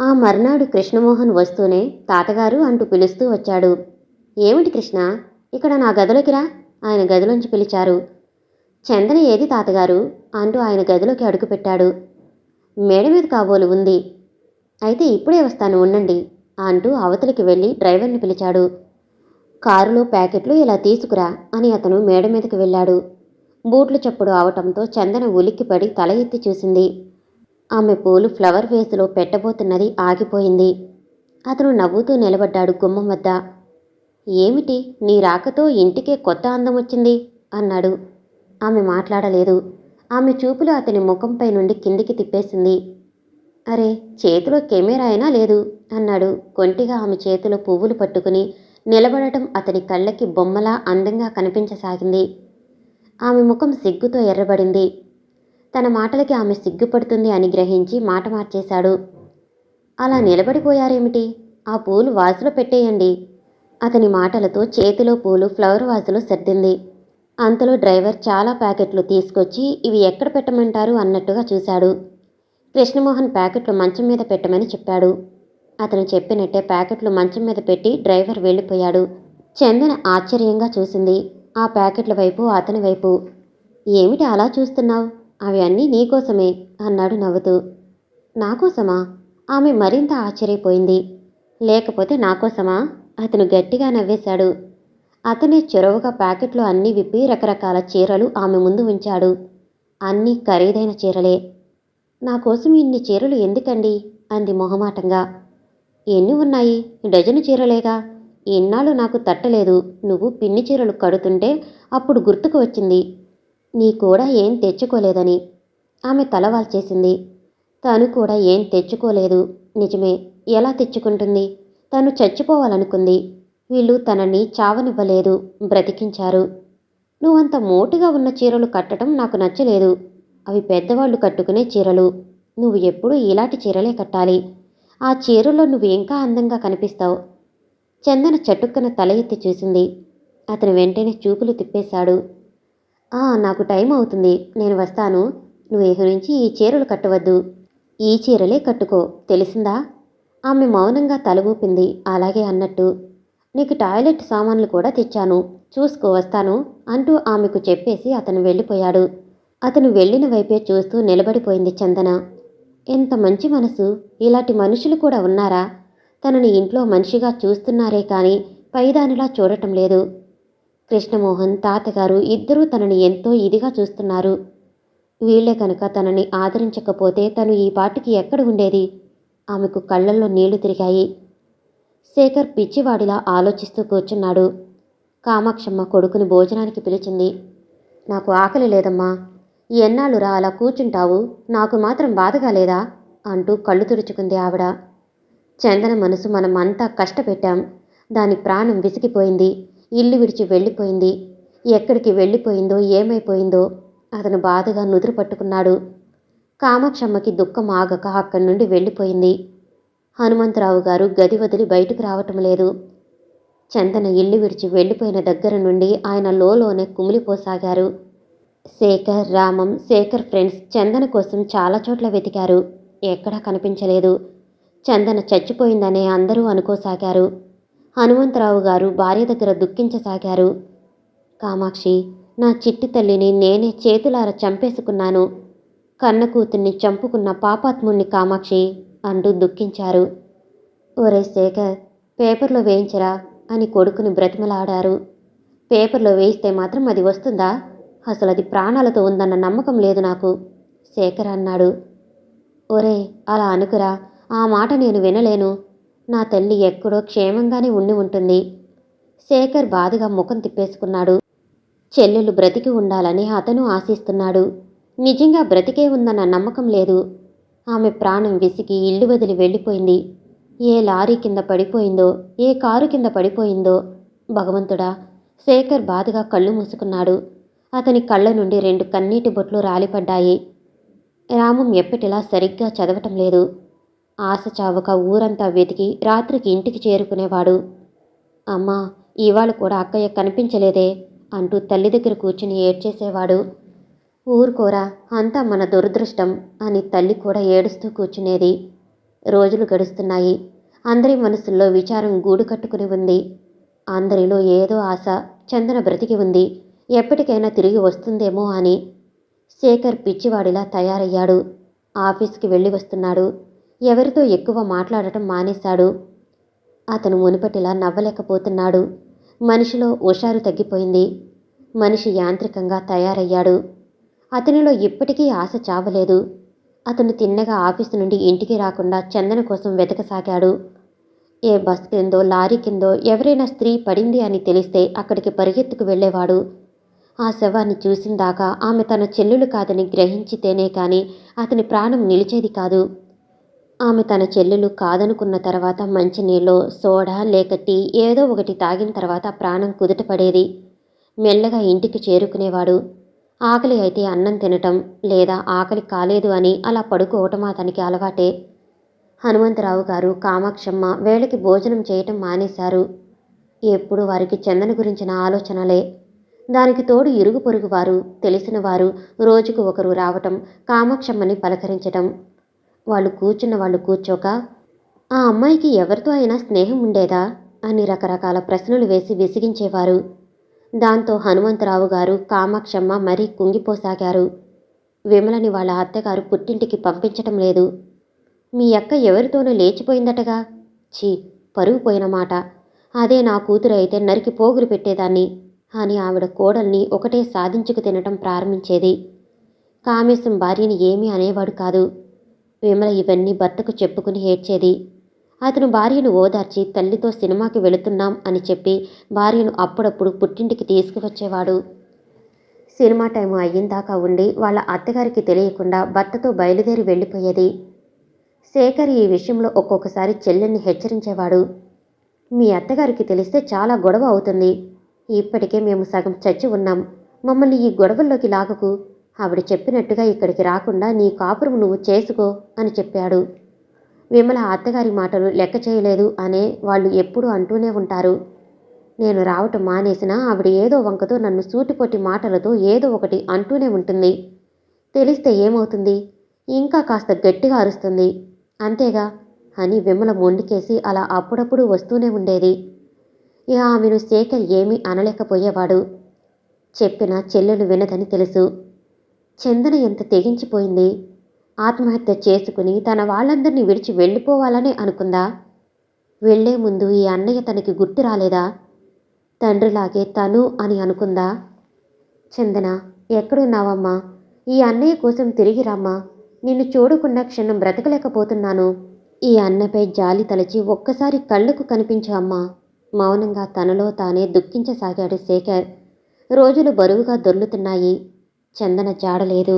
ఆ మర్నాడు కృష్ణమోహన్ వస్తూనే తాతగారు అంటూ పిలుస్తూ వచ్చాడు. ఏమిటి కృష్ణ? ఇక్కడ నా గదిలోకి రా. ఆయన గదిలోంచి పిలిచారు. చందన ఏది తాతగారు? అంటూ ఆయన గదిలోకి అడుగుపెట్టాడు మేడ మీద కాబోలు ఉంది. అయితే ఇప్పుడే వస్తాను ఉండండి అంటూ అవతలికి వెళ్ళి డ్రైవర్ని పిలిచాడు. కారులో ప్యాకెట్లు ఇలా తీసుకురా అని అతను మేడ మీదకి వెళ్ళాడు. బూట్లు చప్పుడు అవటంతో చందన ఉలిక్కిపడి తల ఎత్తి చూసింది. ఆమె పూలు ఫ్లవర్ వేసులో పెట్టబోతున్నది ఆగిపోయింది. అతను నవ్వుతూ నిలబడ్డాడు గుమ్మం వద్ద. ఏమిటి నీ రాకతో ఇంటికే కొత్త అందం వచ్చింది? అన్నాడు. ఆమె మాట్లాడలేదు. ఆమె చూపులు అతని ముఖంపై నుండి కిందికి తిప్పేసింది. అరే చేతిలో కెమెరా అయినా లేదు అన్నాడు. కొంటిగా ఆమె చేతిలో పువ్వులు పట్టుకుని నిలబడటం అతని కళ్ళకి బొమ్మలా అందంగా కనిపించసాగింది. ఆమె ముఖం సిగ్గుతో ఎర్రబడింది. తన మాటలకి ఆమె సిగ్గుపడుతుంది అని గ్రహించి మాట మార్చేశాడు. అలా నిలబడిపోయారేమిటి? ఆ పూలు వాసులో పెట్టేయండి. అతని మాటలతో చేతిలో పూలు ఫ్లవర్ వాసులో సర్దింది. అంతలో డ్రైవర్ చాలా ప్యాకెట్లు తీసుకొచ్చి ఇవి ఎక్కడ పెట్టమంటారు? అన్నట్టుగా చూశాడు. కృష్ణమోహన్ ప్యాకెట్లు మంచం మీద పెట్టమని చెప్పాడు. అతను చెప్పినట్టే ప్యాకెట్లు మంచం మీద పెట్టి డ్రైవర్ వెళ్ళిపోయాడు. చందన ఆశ్చర్యంగా చూసింది. ఆ ప్యాకెట్ల వైపు అతని వైపు ఏమిటి అలా చూస్తున్నావు? అవి అన్నీ నీకోసమే అన్నాడు నవ్వుతూ. నాకోసమా ఆమె మరింత ఆశ్చర్యపోయింది. లేకపోతే నాకోసమా అతను గట్టిగా నవ్వేశాడు. అతనే చొరవగా ప్యాకెట్లో అన్నీ విప్పి రకరకాల చీరలు ఆమె ముందు ఉంచాడు. అన్నీ ఖరీదైన చీరలే. నా కోసం ఇన్ని చీరలు ఎందుకండి? అంది మొహమాటంగా. ఎన్ని ఉన్నాయి? డజను చీరలేగా? ఇన్నాళ్ళు నాకు తట్టలేదు. నువ్వు పిన్ని చీరలు కడుతుంటే అప్పుడు గుర్తుకు వచ్చింది. నీ కూడా ఏం తెచ్చుకోలేదని ఆమె తలవాల్చేసింది. తను కూడా ఏం తెచ్చుకోలేదు. నిజమే ఎలా తెచ్చుకుంటుంది? తను చచ్చిపోవాలనుకుంది. వీళ్ళు తనని చావనివ్వలేదు. బ్రతికించారు. నువ్వంత మోటుగా ఉన్న చీరలు కట్టడం నాకు నచ్చలేదు. అవి పెద్దవాళ్ళు కట్టుకునే చీరలు. నువ్వు ఎప్పుడూ ఇలాంటి చీరలే కట్టాలి. ఆ చీరలో నువ్వు ఇంకా అందంగా కనిపిస్తావు. చందన చటుక్కన తల ఎత్తి చూసింది. అతను వెంటనే చూపులు తిప్పేశాడు. నాకు టైం అవుతుంది. నేను వస్తాను. నువ్వు ఇక నుంచి ఈ చీరలు కట్టవద్దు. ఈ చీరలే కట్టుకో. తెలిసిందా? ఆమె మౌనంగా తల ఊపింది. అలాగే అన్నట్టు. నీకు టాయిలెట్ సామాన్లు కూడా తెచ్చాను. చూసుకో వస్తాను అంటూ ఆమెకు చెప్పేసి అతను వెళ్ళిపోయాడు. అతను వెళ్ళిన వైపే చూస్తూ నిలబడిపోయింది చందన. ఎంత మంచి మనసు. ఇలాంటి మనుషులు కూడా ఉన్నారా? తనని ఇంట్లో మనిషిగా చూస్తున్నారే కానీ పైదానిలా చూడటం లేదు. కృష్ణమోహన్ తాతగారు ఇద్దరూ తనని ఎంతో ఇదిగా చూస్తున్నారు. వీళ్ళే కనుక తనని ఆదరించకపోతే తను ఈ పాటికి ఎక్కడ ఉండేది? ఆమెకు కళ్ళల్లో నీళ్ళు తిరిగాయి. శేఖర్ పిచ్చివాడిలా ఆలోచిస్తూ కూర్చున్నాడు. కామాక్షమ్మ కొడుకుని భోజనానికి పిలిచింది. నాకు ఆకలి లేదమ్మా. ఎన్నాళ్ళురా అలా కూర్చుంటావు? నాకు మాత్రం బాధగా లేదా? అంటూ కళ్ళు తుడుచుకుంది ఆవిడ. చందన మనసు మనం అంతా కష్టపెట్టాం. దాని ప్రాణం విసిగిపోయింది. ఇల్లు విడిచి వెళ్ళిపోయింది. ఎక్కడికి వెళ్ళిపోయిందో ఏమైపోయిందో అతను బాధగా నుదురు పట్టుకున్నాడు. కామాక్షమ్మకి దుఃఖం ఆగక అక్కడి నుండి వెళ్ళిపోయింది. హనుమంతరావు గారు గది వదిలి బయటకు రావటం లేదు. చందన ఇల్లు విడిచి వెళ్ళిపోయిన దగ్గర నుండి ఆయన లోలోనే కుమిలిపోసాగారు. శేఖర్ రామం శేఖర్ ఫ్రెండ్స్ చందన కోసం చాలా చోట్ల వెతికారు. ఎక్కడా కనిపించలేదు. చందన చచ్చిపోయిందనే అందరూ అనుకోసాగారు. హనుమంతరావు గారు భార్య దగ్గర దుఃఖించసాగారు. కామాక్షి నా చిట్టి తల్లిని నేనే చేతులార చంపేసుకున్నాను. కన్న కూతుర్ని చంపుకున్న పాపాత్ముణ్ణి కామాక్షి అంటూ దుఃఖించారు. ఒరే శేఖర్ పేపర్లో వేయించరా అని కొడుకుని బ్రతిమలాడారు. పేపర్లో వేయిస్తే మాత్రం అది వస్తుందా? అసలు అది ప్రాణాలతో ఉందన్న నమ్మకం లేదు నాకు శేఖర్ అన్నాడు. ఒరే అలా అనుకురా. ఆ మాట నేను వినలేను. నా తల్లి ఎక్కడో క్షేమంగానే ఉండి ఉంటుంది. శేఖర్ బాధగా ముఖం తిప్పేసుకున్నాడు. చెల్లెలు బ్రతికి ఉండాలని అతను ఆశిస్తున్నాడు. నిజంగా బ్రతికే ఉందన్న నమ్మకం లేదు. ఆమె ప్రాణం విసిగి ఇల్లు వదిలి వెళ్ళిపోయింది. ఏ లారీ కింద పడిపోయిందో ఏ కారు కింద పడిపోయిందో భగవంతుడా! శేఖర్ బాధగా కళ్ళు మూసుకున్నాడు. అతని కళ్ళ నుండి రెండు కన్నీటి బొట్లు రాలిపడ్డాయి. రామం ఎప్పటిలా సరిగ్గా చదవటం లేదు. ఆశ చావక ఊరంతా వెతికి రాత్రికి ఇంటికి చేరుకునేవాడు. అమ్మా ఇవాళ కూడా అక్కయ్య కనిపించలేదే అంటూ తల్లి దగ్గర కూర్చుని ఏడ్చేసేవాడు. ఊరుకోరా అంతా మన దురదృష్టం అని తల్లి కూడా ఏడుస్తూ కూర్చునేది. రోజులు గడుస్తున్నాయి. అందరి మనసుల్లో విచారం గూడు కట్టుకుని ఉంది. అందరిలో ఏదో ఆశ చందన బ్రతికి ఉంది. ఎప్పటికైనా తిరిగి వస్తుందేమో అని. శేఖర్ పిచ్చివాడిలా తయారయ్యాడు. ఆఫీస్కి వెళ్ళి వస్తున్నాడు. ఎవరితో ఎక్కువ మాట్లాడటం మానేశాడు? అతను మునుపటిలా నవ్వలేకపోతున్నాడు. మనిషిలో హుషారు తగ్గిపోయింది. మనిషి యాంత్రికంగా తయారయ్యాడు. అతనిలో ఇప్పటికీ ఆశ చావలేదు. అతను తిన్నగా ఆఫీసు నుండి ఇంటికి రాకుండా చందన కోసం వెతకసాగాడు. ఏ బస్ కిందో లారీ కిందో ఎవరైనా స్త్రీ పడింది అని తెలిస్తే అక్కడికి పరిగెత్తుకు వెళ్ళేవాడు. ఆ శవాన్ని చూసిందాకా ఆమె తన చెల్లెలు కాదని గ్రహించితేనే కానీ అతని ప్రాణం నిలిచేది కాదు. ఆమె తన చెల్లెలు కాదనుకున్న తర్వాత మంచినీళ్ళు సోడా లేక టీ ఏదో ఒకటి తాగిన తర్వాత ప్రాణం కుదుటపడేది మెల్లగా ఇంటికి చేరుకునేవాడు. ఆకలి అయితే అన్నం తినటం లేదా ఆకలి కాలేదు అని అలా పడుకోవటం అతనికి అలవాటే. హనుమంతరావు గారు కామాక్షమ్మ వేళకి భోజనం చేయటం మానేశారు. ఎప్పుడు వారికి చందన గురించిన ఆలోచనలే. దానికి తోడు ఇరుగు పొరుగు వారు తెలిసిన వారు రోజుకు ఒకరు రావటం కామాక్షమ్మని పలకరించటం. వాళ్ళు కూర్చున్న వాళ్ళు కూర్చోక ఆ అమ్మాయికి ఎవరితో అయినా స్నేహం ఉండేదా? అని రకరకాల ప్రశ్నలు వేసి విసిగించేవారు. దాంతో హనుమంతరావు గారు కామాక్షమ్మ మరీ కుంగిపోసాగారు. విమలని వాళ్ళ అత్తగారు పుట్టింటికి పంపించటం లేదు. మీ అక్క ఎవరితోనూ లేచిపోయిందటగా? ఛీ పరువు పోయిన మాట. అదే నా కూతురు అయితే నరికి పోగులు పెట్టేదాన్ని అని ఆవిడ కోడల్ని ఒకటే సాధించుకు తినటం ప్రారంభించేది. కామేశం భార్యని ఏమీ అనేవాడు కాదు. విమల ఇవన్నీ భర్తకు చెప్పుకుని ఏడ్చేది. అతను భార్యను ఓదార్చి తల్లితో సినిమాకి వెళుతున్నాం అని చెప్పి భార్యను అప్పుడప్పుడు పుట్టింటికి తీసుకువచ్చేవాడు. సినిమా టైం అయ్యిందాకా ఉండి వాళ్ళ అత్తగారికి తెలియకుండా భర్తతో బయలుదేరి వెళ్ళిపోయేది. శేఖర్ ఈ విషయంలో ఒక్కొక్కసారి చెల్లెల్ని హెచ్చరించేవాడు. మీ అత్తగారికి తెలిస్తే చాలా గొడవ అవుతుంది. ఇప్పటికే మేము సగం చచ్చి ఉన్నాం. మమ్మల్ని ఈ గొడవల్లోకి లాగకు. ఆవిడ చెప్పినట్టుగా ఇక్కడికి రాకుండా నీ కాపురం నువ్వు చేసుకో అని చెప్పాడు. విమల అత్తగారి మాటలు లెక్క చేయలేదు అనే వాళ్ళు ఎప్పుడూ అంటూనే ఉంటారు. నేను రావటం మానేసినా ఆవిడ ఏదో వంకతో నన్ను సూటిపోటి మాటలతో ఏదో ఒకటి అంటూనే ఉంటుంది. తెలిస్తే ఏమవుతుంది? ఇంకా కాస్త గట్టిగా అరుస్తుంది. అంతేగా? అని విమల మొండికేసి అలా అప్పుడప్పుడు వస్తూనే ఉండేది. ఇక ఆమెను శేఖర్ ఏమీ అనలేకపోయేవాడు. చెప్పిన చెల్లెలు వినదని తెలుసు. చందన ఎంత తెగించిపోయింది? ఆత్మహత్య చేసుకుని తన వాళ్ళందరినీ విడిచి వెళ్ళిపోవాలని అనుకుందా? వెళ్ళే ముందు ఈ అన్నయ్య తనకి గుర్తు రాలేదా? తండ్రిలాగే తను అని అనుకుందా? చందన ఎక్కడున్నావమ్మా? ఈ అన్నయ్య కోసం తిరిగి రామ్మా. నిన్ను చూడకుండా క్షణం బ్రతకలేకపోతున్నాను. ఈ అన్నపై జాలి తలచి ఒక్కసారి కళ్ళకు కనిపించు అమ్మా. మౌనంగా తనలో తానే దుఃఖించసాగాడు శేఖర్. రోజులు బరువుగా దొర్లుతున్నాయి. చందన చాడలేదు.